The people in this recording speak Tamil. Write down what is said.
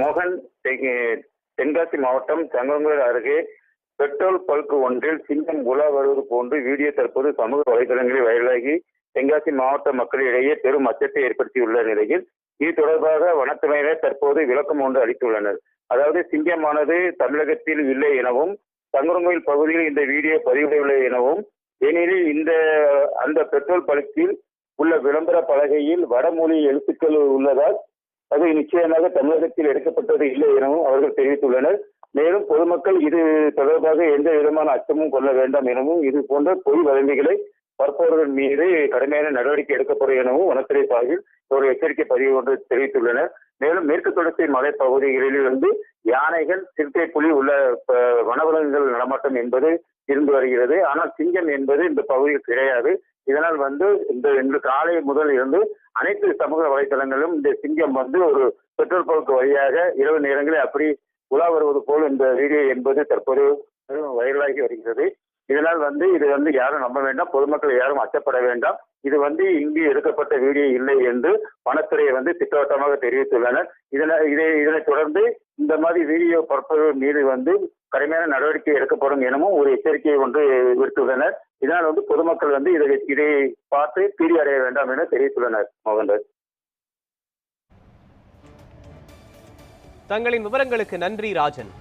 மோகன் தென்காசி மாவட்டம் சங்கரங்குளர் அருகே பெட்ரோல் பல்கு ஒன்றில் சிங்கம் உலா வருவது போன்று வீடியோ தற்போது சமூக வலைதளங்களில் வைரலாகி தென்காசி மாவட்ட மக்களிடையே பெரும் அச்சத்தை ஏற்படுத்தியுள்ள நிலையில் இது தொடர்பாக வனத்துறையினர் தற்போது விளக்கம் ஒன்று அளித்துள்ளனர். அதாவது சிங்கமானது தமிழகத்தில் இல்லை எனவும் சங்கரங்கோயில் பகுதியில் இந்த வீடியோ பதிவிடவில்லை எனவும் ஏனெனில் இந்த அந்த பெட்ரோல் பல்கில் உள்ள விளம்பர பலகையில் வடமொழி எழுத்துக்கள் உள்ளதால் அது நிச்சயமாக தமிழகத்தில் எடுக்கப்பட்டது இல்லை எனவும் அவர்கள் தெரிவித்துள்ளனர். மேலும் பொதுமக்கள் இது தொடர்பாக எந்த விதமான அச்சமும் கொள்ள வேண்டாம் எனவும் இது போன்ற பொய் வதந்திகளை பரப்புவர்கள் மீது கடுமையான நடவடிக்கை எடுக்கப்படும் எனவும் வனத்துறை சார்பில் ஒரு எச்சரிக்கை பதிவு ஒன்று தெரிவித்துள்ளனர். மேலும் மேற்கு தொடர்ச்சி மலை பகுதிகளில் யானைகள் சிறுத்தை புலி உள்ள வனவிலங்குகள் நடமாட்டம் என்பது இருந்து வருகிறது. ஆனால் சிங்கம் என்பது இந்த பகுதியில் கிடையாது. இதனால் வந்து இந்த இன்று காலை முதல் இருந்து அனைத்து சமூக வலைதளங்களிலும் இந்த சிங்கம் வந்து ஒரு பெட்ரோல் பங்க் வழியாக இரவு நேரங்களில் அப்படி உலா வருவது போல் இந்த வீடியோ என்பது தற்போது வைரலாகி வருகிறது. இதனால் வந்து இது வந்து யாரும் நம்ப வேண்டாம். பொதுமக்கள் யாரும் அச்சப்பட வேண்டாம். இது வந்து இங்கு எடுக்கப்பட்ட வீடியோ இல்லை என்று வனத்துறையை வந்து திட்டவட்டமாக தெரிவித்துள்ளனர். இதனை இதை இதனைத் தொடர்ந்து இந்த மாதிரி வீடியோ பரப்புகள் மீது வந்து கடுமையான நடவடிக்கை எடுக்கப்படும் எனவும் ஒரு எச்சரிக்கையை ஒன்று விடுத்துள்ளனர். இதனால் வந்து பொதுமக்கள் வந்து இதை இதை பார்த்து பீடி அடைய வேண்டாம் என தெரிவித்துள்ளனர் மோகன்ராஜ். தங்களின் விவரங்களுக்கு நன்றி ராஜன்.